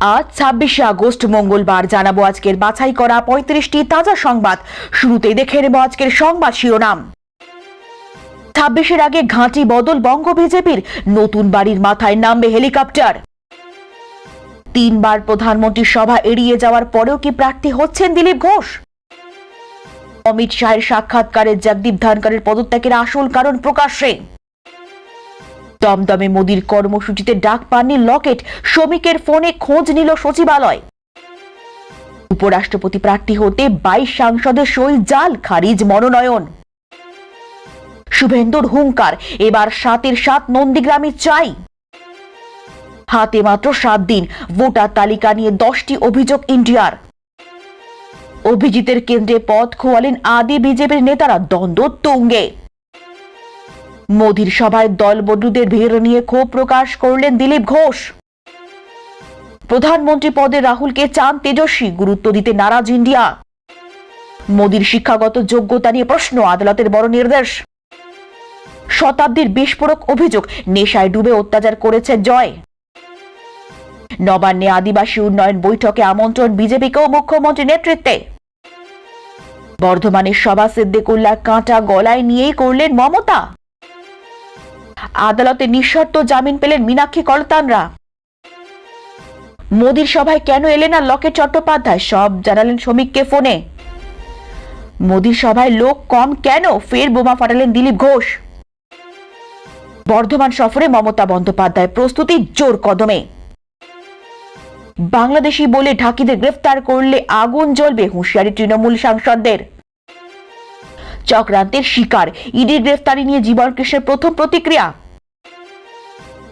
আজ ছাব্বিশে আগস্ট, মঙ্গলবার জানাব আজকের বাছাই করা পঁয়ত্রিশটি তাজা সংবাদ। শুরুতে দেখে নেব আজকের সংবাদ শিরোনাম। ছাব্বিশের আগে ঘাঁটি বদল বঙ্গ বিজেপির, নতুন বাড়ির মাথায় নামবে হেলিকপ্টার। তিনবার প্রধানমন্ত্রীর সভা এড়িয়ে যাওয়ার পরেও কি প্রার্থী হচ্ছেন দিলীপ ঘোষ? অমিত শাহের সাক্ষাৎকারে জগদীপ ধনকরের পদত্যাগের আসল কারণ প্রকাশ্যে। দমদমে মোদির কর্মসূচিতে ডাক পাননি লকেট। শ্রমিকের ফোনে খোঁজ নিল সচিবালয়। উপরাষ্ট্রপতি প্রার্থী হতে বাইশ সাংসদের সই জাল, খারিজ মনোনয়ন। শুভেন্দুর হুঙ্কার, এবার সাতের সাত নন্দীগ্রামে চাই। হাতে মাত্র সাত দিন, ভোটার তালিকা নিয়ে দশটি অভিযোগ ইন্ডিয়ার অভিজিতের কেন্দ্রে পথ খোয়ালেন আদি বিজেপির নেতারা, দ্বন্দ্ব তুঙ্গে। মোদির সভায় দলবদলুদের ভিড় নিয়ে ক্ষোভ প্রকাশ করলেন দিলীপ ঘোষ। প্রধানমন্ত্রী পদে রাহুলকে চান তেজস্বী, গুরুত্ব দিতে নারাজ ইন্ডিয়া। মোদির শিক্ষাগত যোগ্যতা নিয়ে প্রশ্ন, আদালতের বড় নির্দেশ। শতাব্দীর বিস্ফোরক অভিযোগ, নেশায় ডুবে অত্যাচার করেছে জয়। নবান্নে আদিবাসী উন্নয়ন বৈঠকে আমন্ত্রণ বিজেপিকেও মুখ্যমন্ত্রী নেতৃত্বে। বর্ধমানের সভা সিদ্দিকুল্লাহ কাঁটা গলায় নিয়েই করলেন মমতা। আদালতে নিঃশর্ত জামিন পেলেন মীনাক্ষী কলতানরা মোদির সভায় কেন এলেন না লকেট চট্টোপাধ্যায়? সব জানালেন শ্রমিককে ফোনে। মোদির সভায় লোক কম কেন? ফের বোমা ফাটালেন দিলীপ ঘোষ। বর্ধমান সফরে মমতা বন্দ্যোপাধ্যায়, প্রস্তুতি জোর কদমে। বাংলাদেশি বলে ঢাকিদের গ্রেফতার করলে আগুন জ্বলবে হুঁশিয়ারি তৃণমূল সাংসদদের। চক্রান্তের শিকার। ইডির গ্রেফতারি নিয়ে জীবন কৃষ্ণের প্রথম প্রতিক্রিয়া।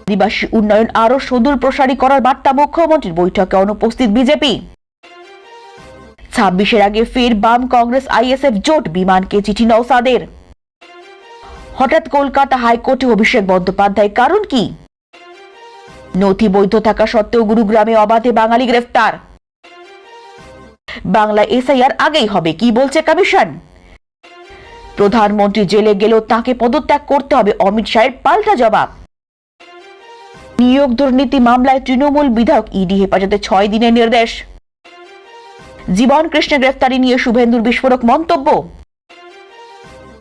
আদিবাসী উন্নয়ন আরও সুদূর প্রসারী করার বার্তা মুখ্যমন্ত্রীর বৈঠকে অনুপস্থিত বিজেপি। ছাব্বিশের আগে ফের বাম কংগ্রেস আইএসএফ জোট বিমানকে চিঠি নৌসাদের হঠাৎ কলকাতা হাইকোর্টে অভিষেক বন্দ্যোপাধ্যায় কারণ কি? নথি বৈধ থাকা সত্ত্বেও গুরুগ্রামে অবাধে বাঙালি গ্রেফতার। বাংলা এসআইআর আগেই হবে, কি বলছে কমিশন? প্রধানমন্ত্রী জেলে গেলেও তাকে পদত্যাগ করতে হবে, অমিত শাহের পাল্টা জবাব। নিয়োগ দুর্নীতি মামলায় তৃণমূল বিধায়ক ইডি হেফাজতে ছয় দিনের নির্দেশ। জীবন কৃষ্ণের গ্রেফতারি নিয়ে শুভেন্দুর বিস্ফোরক মন্তব্য।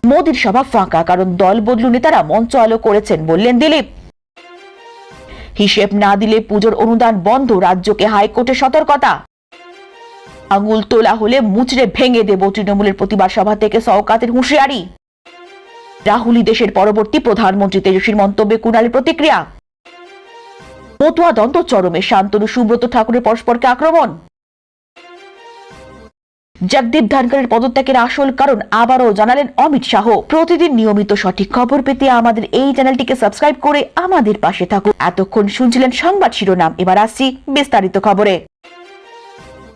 মোদীর সভা ফাঁকা, কারণ দল বদলু নেতারা মঞ্চ আলো করেছেন বললেন দিলীপ। হিসেব না দিলে পুজোর অনুদান বন্ধ, রাজ্যকে হাইকোর্টে সতর্কতা। আঙুল তোলা হলে মুচড়ে ভেঙে দেব তৃণমূলের প্রতিবাদ সভা থেকে সওকাতের হুঁশিয়ারি। রাহুলই দেশের পরবর্তী প্রধানমন্ত্রী। তেজস্বীর মন্তব্যে কুণালের প্রতিক্রিয়া। মতুয়া দন্ত চরমে। শান্তনু, সুব্রত ঠাকুরের পরস্পরকে আক্রমণ। জগদীপ ধনকরের পদত্যাগের আসল কারণ আবারও জানালেন অমিত শাহ। প্রতিদিন নিয়মিত সঠিক খবর পেতে আমাদের এই চ্যানেলটিকে সাবস্ক্রাইব করে আমাদের পাশে থাকুন। এতক্ষণ শুনছিলেন সংবাদ শিরোনাম। এবার আসছি বিস্তারিত খবরে।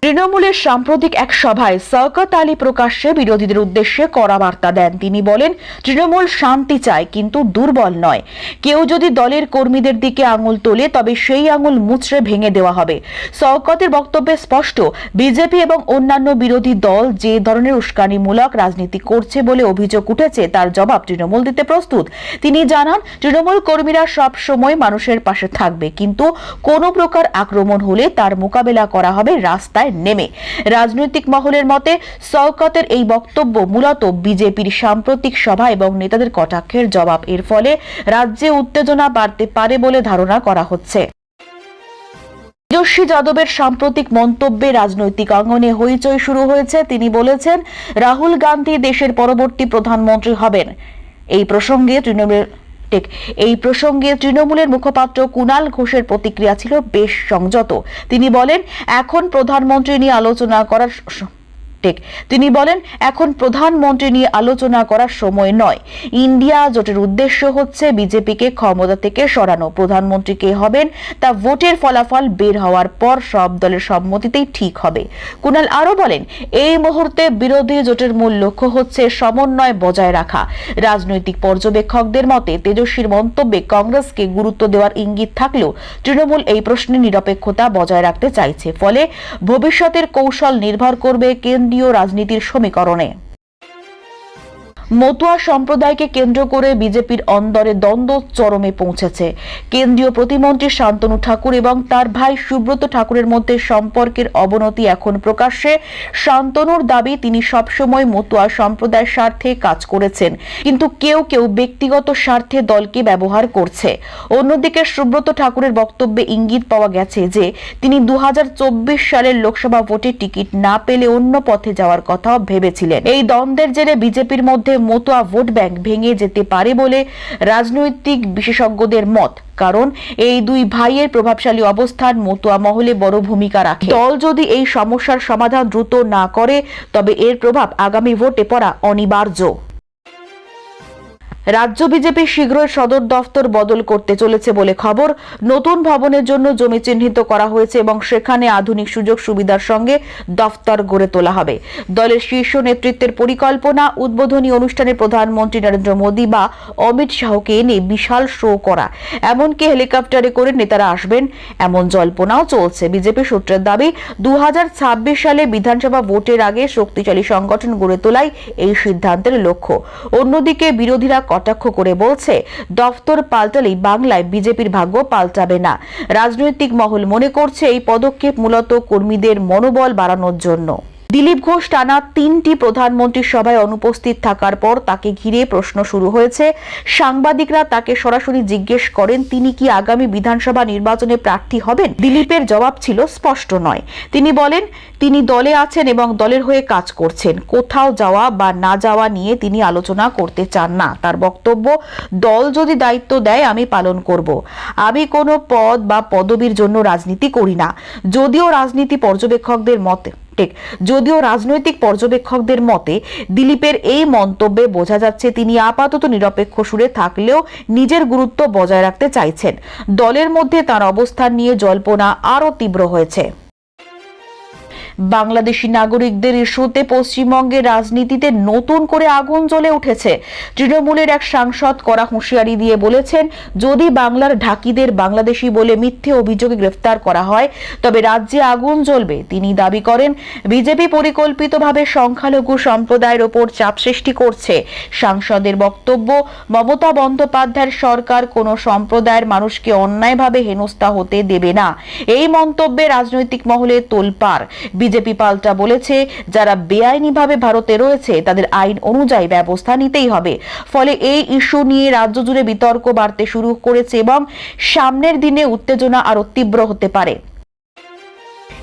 তৃণমূলের সাম্প্রতিক এক সভায় সৌকত আলী প্রকাশ্যে বিরোধীদের উদ্দেশ্যে কড়া বার্তা দেন। তিনি বলেন, তৃণমূল শান্তি চায়, কিন্তু দুর্বল নয়। কেউ যদি দলের কর্মীদের দিকে আঙুল তোলে, তবে সেই আঙুল মুচড়ে ভেঙে দেওয়া হবে। সৌকতের বক্তব্যে স্পষ্ট, বিজেপি এবং অন্যান্য বিরোধী দল যে ধরনের উস্কানিমূলক রাজনীতি করছে বলে অভিযোগ উঠেছে, তার জবাব তৃণমূল দিতে প্রস্তুত। তিনি জানান, তৃণমূল কর্মীরা সব সময় মানুষের পাশে থাকবে, কিন্তু কোনো প্রকার আক্রমণ হলে তার মোকাবেলা করা হবে রাস্তায় নেমে। রাজনৈতিক মহলের মতে সৌকতের এই বক্তব্য মূলত বিজেপির সাম্প্রতিক সভা এবং নেতাদের কটাক্ষের জবাব। এর ফলে রাজ্যে উত্তেজনা বাড়তে পারে বলে ধারণা করা হচ্ছে। তেজস্বী যাদবের সাম্প্রতিক মন্তব্যে রাজনৈতিক অঙ্গনে হইচই শুরু হয়েছে। তিনি বলেছেন, রাহুল গান্ধী দেশের পরবর্তী প্রধানমন্ত্রী হবেন। এই প্রসঙ্গে তৃণমূলের ঠিক এই প্রসঙ্গে তৃণমূলের মুখপাত্র কুণাল ঘোষের প্রতিক্রিয়া ছিল বেশ সংযত। তিনি বলেন, এখন প্রধানমন্ত্রী নিয়ে আলোচনা করার ঠিক তিনি বলেন, এখন প্রধানমন্ত্রী নিয়ে আলোচনা করার সময় নয়। ইন্ডিয়া জোটের উদ্দেশ্য হচ্ছে বিজেপিকে ক্ষমতা থেকে সরানো। প্রধানমন্ত্রী কে হবেন, তা ভোটের ফলাফল বের হওয়ার পর সব দলের সম্মতিতেই ঠিক হবে। কুণাল আরও বলেন, এই মুহূর্তে বিরোধী জোটের মূল লক্ষ্য হচ্ছে সমন্বয় বজায় রাখা। রাজনৈতিক পর্যবেক্ষকদের মতে, তেজস্বীর মন্তব্যে কংগ্রেসকে গুরুত্ব দেওয়ার ইঙ্গিত থাকলেও তৃণমূল এই প্রশ্নে নিরপেক্ষতা বজায় রাখতে চাইছে। ফলে ভবিষ্যতের কৌশল নির্ভর করবে কেন্দ্রীয় রাজনীতির সমীকরণে। মতুয়া সম্প্রদায়কে কেন্দ্র করে বিজেপির অন্দরে দ্বন্দ্ব চরমে পৌঁছেছে। কেন্দ্রীয় প্রতিমন্ত্রী শান্তনু ঠাকুর এবং তার ভাই সুব্রত ঠাকুরের মধ্যে সম্পর্কের অবনতি এখন প্রকাশ্যে। শান্তনুর দাবি, তিনি সবসময় মতুয়া সম্প্রদায়ের স্বার্থে কাজ করেছেন, কিন্তু কেউ কেউ ব্যক্তিগত স্বার্থে দলকে ব্যবহার করছে। অন্যদিকে সুব্রত ঠাকুরের বক্তব্যে ইঙ্গিত পাওয়া গেছে যে, তিনি দু হাজার চব্বিশ সালের লোকসভা ভোটে টিকিট না পেলে অন্য পথে যাওয়ার কথা ভেবেছিলেন। এই দ্বন্দ্বের জেরে বিজেপির মধ্যে মতুয়া ভোট ব্যাংক ভেঙে যেতে পারে বলে রাজনৈতিক বিশেষজ্ঞদের মত। কারণ এই দুই ভাইয়ের প্রভাবশালী অবস্থান মতুয়া মহলে বড় ভূমিকা রাখে। দল যদি এই সমস্যার সমাধান দ্রুত না করে, তবে এর প্রভাব আগামী ভোটে পড়া অনিবার্য। রাজ্য বিজেপি শীঘ্রই সদর দফতর বদল করতে চলেছে বলে খবর। নতুন ভবনের জন্য জমি চিহ্নিত করা হয়েছে এবং সেখানে আধুনিক সুযোগ সুবিধার সঙ্গে দফতর গড়ে তোলা হবে। দলের শীর্ষ নেতৃত্বের পরিকল্পনা, উদ্বোধনী অনুষ্ঠানে প্রধানমন্ত্রী নরেন্দ্র মোদী বা অমিত শাহকে এনে বিশাল শো করা। এমনকি হেলিকপ্টারে করে নেতারা আসবেন, এমন জল্পনাও চলছে। বিজেপি সূত্রের দাবি দু হাজার ছাব্বিশ সালে বিধানসভা ভোটের আগে শক্তিশালী সংগঠন গড়ে তোলাই এই সিদ্ধান্তের লক্ষ্য। অন্যদিকে বিরোধীরা কটাক্ষ করে বলছে, দফতর পাল্টালেই বাংলায় বিজেপির ভাগ্য পাল্টাবে না। রাজনৈতিক মহল মনে করছে এই পদক্ষেপ মূলত কর্মীদের মনোবল বাড়ানোর জন্য। দিলীপ ঘোষ টানা তিনটি প্রধানমন্ত্রীর সভায় অনুপস্থিত থাকার পর তাকে ঘিরে প্রশ্ন শুরু হয়েছে। সাংবাদিকরা তাকে সরাসরি জিজ্ঞেস করেন, তিনি কি আগামী বিধানসভা নির্বাচনে প্রার্থী হবেন? দিলীপের জবাব ছিল, স্পষ্ট নয়। তিনি বলেন, তিনি দলে আছেন এবং দলের হয়ে কাজ করছেন। কোথাও যাওয়া বা না যাওয়া নিয়ে তিনি আলোচনা করতে চান না। তার বক্তব্য, দল যদি দায়িত্ব দেয়, আমি পালন করব। আমি কোনো পদ বা পদবীর জন্য রাজনীতি করি না। যদিও রাজনীতি পর্যবেক্ষকদের মতে ঠিক যদিও রাজনৈতিক পর্যবেক্ষকদের মতে, দিলীপের এই মন্তব্যে বোঝা যাচ্ছে তিনি আপাতত নিরপেক্ষ সুরে থাকলেও নিজের গুরুত্ব বজায় রাখতে চাইছেন। দলের মধ্যে তার অবস্থান নিয়ে জল্পনা আরও তীব্র হয়েছে। বাংলাদেশি নাগরিকদের ইস্যুতে পশ্চিমবঙ্গের রাজনীতিতে নতুন করে আগুন জ্বলে উঠেছে। তৃণমূলের এক সাংসদ করা হুঁশিয়ারি দিয়ে বলেছেন, যদি বাংলার ঢাকিদের বাংলাদেশি বলে মিথ্যে অভিযোগে গ্রেফতার করা হয়, তবে রাজ্যে আগুন জ্বলবে। তিনি দাবি করেন, বিজেপি পরিকল্পিতভাবে সংখ্যালঘু সম্প্রদায়ের ওপর চাপ সৃষ্টি করছে। সাংসদের বক্তব্য, মমতা বন্দ্যোপাধ্যায়ের সরকার কোনো সম্প্রদায়ের মানুষকে অন্যায়ভাবে হেনস্থা হতে দেবে না। এই মন্তব্যে রাজনৈতিক মহলে তোলপাড়। বিজেপি পাল্টা বলেছে, যারা বেআইনিভাবে ভারতে রয়েছে, তাদের আইন অনুযায়ী ব্যবস্থা নিতেই হবে। ফলে এই ইস্যু নিয়ে রাজ্য জুড়ে বিতর্ক বাড়তে শুরু করেছে এবং সামনের দিনে উত্তেজনা আরও তীব্র হতে পারে।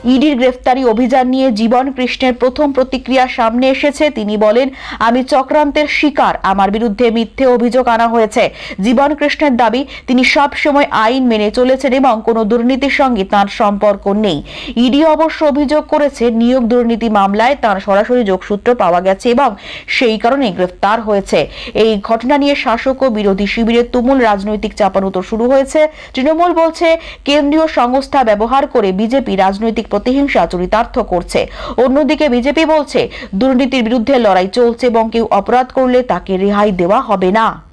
ইডির গ্রেফতারি অভিযান নিয়ে জীবন কৃষ্ণের প্রথম প্রতিক্রিয়া সামনে এসেছে। তিনি বলেন, আমি চক্রান্তের শিকার। আমার বিরুদ্ধে মিথ্যে অভিযোগ আনা হয়েছে। জীবন কৃষ্ণের দাবি, তিনি সব সময় আইন মেনে চলেছেন এবং কোনো দুর্নীতির সঙ্গে তার সম্পর্ক নেই। ইডি অবশ্য অভিযোগ করেছে, নিয়োগ দুর্নীতি মামলায় তার সরাসরি যোগসূত্র পাওয়া গেছে এবং সেই কারণে গ্রেফতার হয়েছে। এই ঘটনা নিয়ে শাসক ও বিরোধী শিবিরে তুমুল রাজনৈতিক চাপানুতো শুরু হয়েছে। তৃণমূল বলছে, কেন্দ্রীয় সংস্থা ব্যবহার করে বিজেপি রাজনৈতিক প্রতিহিংসা চরিতার্থ করছে। অন্যদিকে বিজেপি বলছে, দুর্নীতির বিরুদ্ধে লড়াই চলছে এবং কেউ অপরাধ করলে তাকে রেহাই দেওয়া হবে না।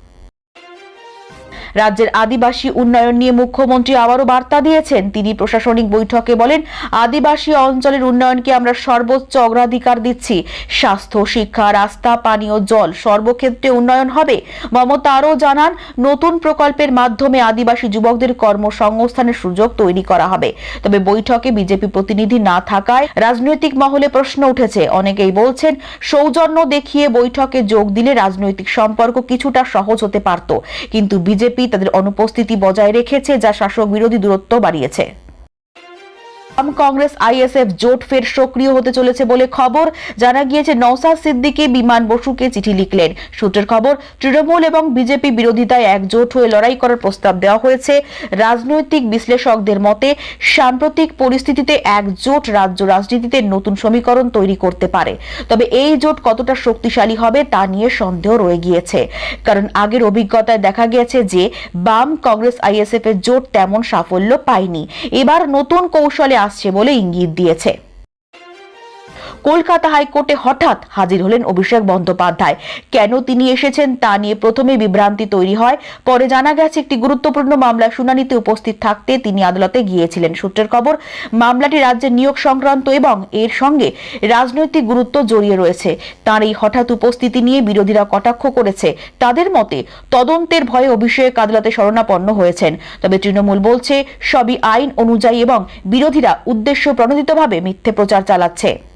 রাজ্যের আদিবাসী উন্নয়ন নিয়ে মুখ্যমন্ত্রী আবারও বার্তা দিয়েছেন। তিনি প্রশাসনিক বৈঠকে বলেন, আদিবাসী অঞ্চলের উন্নয়নকে আমরা সর্বোচ্চ অগ্রাধিকার দিচ্ছি। স্বাস্থ্য, শিক্ষা, রাস্তা পানীয় জল সর্বক্ষেত্রে উন্নয়ন হবে। মমতা আরও জানান, নতুন প্রকল্পের মাধ্যমে আদিবাসী যুবকদের কর্মসংস্থানের সুযোগ তৈরি করা হবে। তবে বৈঠকে বিজেপি প্রতিনিধি না থাকায় রাজনৈতিক মহলে প্রশ্ন উঠেছে। অনেকেই বলছেন, সৌজন্য দেখিয়ে বৈঠকে যোগ দিলে রাজনৈতিক সম্পর্ক কিছুটা সহজ হতে পারত। কিন্তু বিজেপি তাদের অনুপস্থিতি বজায় রেখেছে যা শাসক বিরোধী দূরত্ব বাড়িয়েছে। বাম কংগ্রেস আইএসএফ জোট ফের সক্রিয় হতে চলেছে বলে খবর। জানা গিয়েছে নওসাদ সিদ্দিকী, বিমান বসুকে চিঠি লিখলেন। সূত্রের খবর, তৃণমূল এবং বিজেপি বিরোধিতায় একজোট হয়ে লড়াই করার প্রস্তাব দেওয়া হয়েছে। রাজনৈতিক বিশ্লেষকদের মতে, সাম্প্রতিক পরিস্থিতিতে একজোট রাজ্য রাজনীতিতে নতুন সমীকরণ তৈরি করতে পারে। তবে এই জোট কতটা শক্তিশালী হবে তা নিয়ে সন্দেহ রয়ে গিয়েছে। কারণ আগের অভিজ্ঞতায় দেখা গিয়েছে যে, বাম কংগ্রেস আইএসএফ এর জোট তেমন সাফল্য পায়নি। এবার নতুন কৌশলে আসছে বলে ইঙ্গিত দিয়েছে। কলকাতা হাইকোর্টে হঠাৎ হাজির হলেন অভিষেক বন্দ্যোপাধ্যায়। কেন তিনি এসেছেন তা নিয়ে প্রথমে বিভ্রান্তি তৈরি হয়। পরে জানা গেছে, একটি গুরুত্বপূর্ণ মামলা শুনানিতে উপস্থিত থাকতে তিনি আদালতে গিয়েছিলেন। সূত্রের খবর, মামলাটি রাজ্যের নিয়োগ সংক্রান্ত এবং এর সঙ্গে রাজনৈতিক গুরুত্ব জড়িয়ে রয়েছে। তার এই হঠাৎ উপস্থিতি নিয়ে বিরোধীরা কটাক্ষ করেছে। তাদের মতে, তদন্তের ভয়ে অভিষেক আদালতে শরণাপন্ন হয়েছেন। তবে তৃণমূল বলছে, সবই আইন অনুযায়ী এবং বিরোধীরা উদ্দেশ্য প্রণোদিতভাবে মিথ্যে প্রচার চালাচ্ছে।